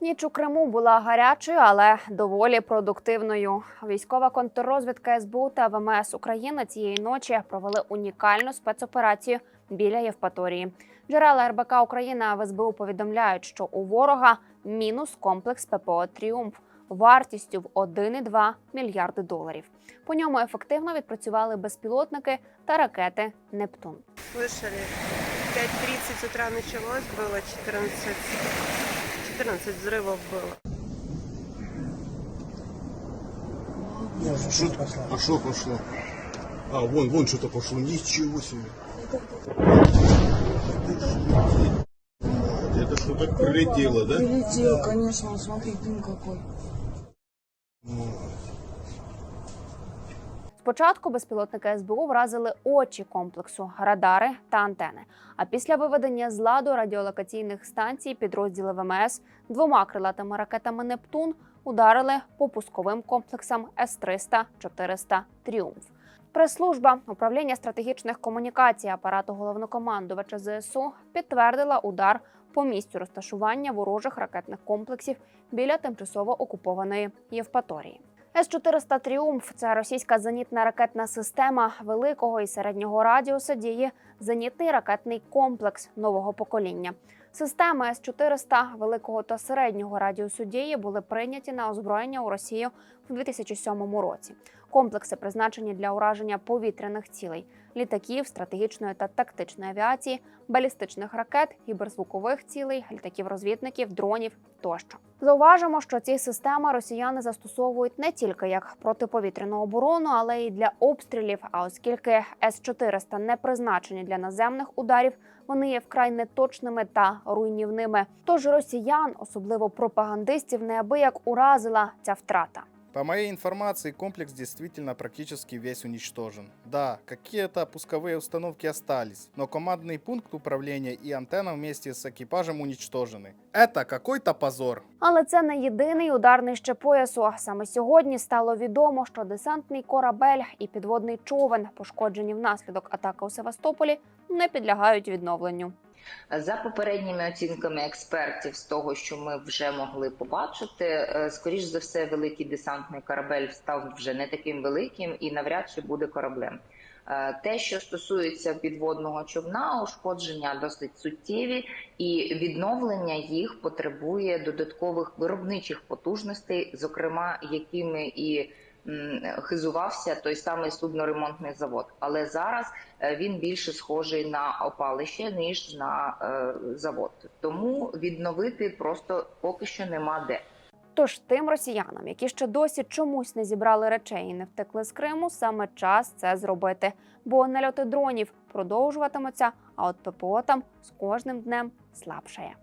Ніч у Криму була гарячою, але доволі продуктивною. Військова контррозвідка СБУ та ВМС України цієї ночі провели унікальну спецоперацію біля Євпаторії. Джерела РБК Україна в СБУ повідомляють, що у ворога мінус комплекс ППО Тріумф вартістю в 1,2 мільярди доларів. По ньому ефективно відпрацювали безпілотники та ракети Нептун. Слышали, 5.30 с утра началось, было 14, 14 взрывов было. Что пошло, пошло. А, вон, вон что-то пошло. Ничего себе. Это что-то прилетело, да? Прилетел, конечно, смотри, дым какой. Спочатку безпілотники СБУ вразили очі комплексу, радари та антени. А після виведення з ладу радіолокаційних станцій підрозділи ВМС двома крилатими ракетами Нептун ударили по пусковим комплексам С-300, 400 Тріумф. Прес-служба управління стратегічних комунікацій апарату головнокомандувача ЗСУ підтвердила удар по місцю розташування ворожих ракетних комплексів біля тимчасово окупованої Євпаторії. С-400 Тріумф це російська зенітна ракетна система великого і середнього радіуса дії зенітний ракетний комплекс нового покоління. Системи С-400 великого та середнього радіусу дії були прийняті на озброєння у Росію в 2007 році. Комплекси призначені для ураження повітряних цілей, літаків, стратегічної та тактичної авіації, балістичних ракет, гіберзвукових цілей, літаків-розвідників, дронів тощо. Зауважимо, що ці системи росіяни застосовують не тільки як протиповітряну оборону, але й для обстрілів. А оскільки С-400 не призначені для наземних ударів, вони є вкрай неточними та руйнівними. Тож росіян, особливо пропагандистів, неабияк уразила ця втрата. По моей информации, комплекс действительно практически весь уничтожен. Да, какие-то пусковые установки остались, но командный пункт управления и антенна вместе с экипажем уничтожены. Это какой-то позор. Але це не єдиний ударний ще поясу. Саме сьогодні стало відомо, що десантний корабель і підводний човен, пошкоджені внаслідок атаки у Севастополі, не підлягають відновленню. За попередніми оцінками експертів, з того, що ми вже могли побачити, е, скоріш за все, великий десантний корабель став вже не таким великим і навряд чи буде кораблем. Е, Те, що стосується підводного човна, ушкодження досить суттєві, і відновлення їх потребує додаткових виробничих потужностей, зокрема якими і хизувався той самий судноремонтний завод. Але зараз е, він більше схожий на опалище ніж на е, завод. Тому відновити просто поки що нема де. Тож тим росіянам, які ще досі чомусь не зібрали речей і не втекли з Криму, саме час це зробити. Бо нальоти дронів продовжуватимуться, а от ППО там з кожним днем слабшає.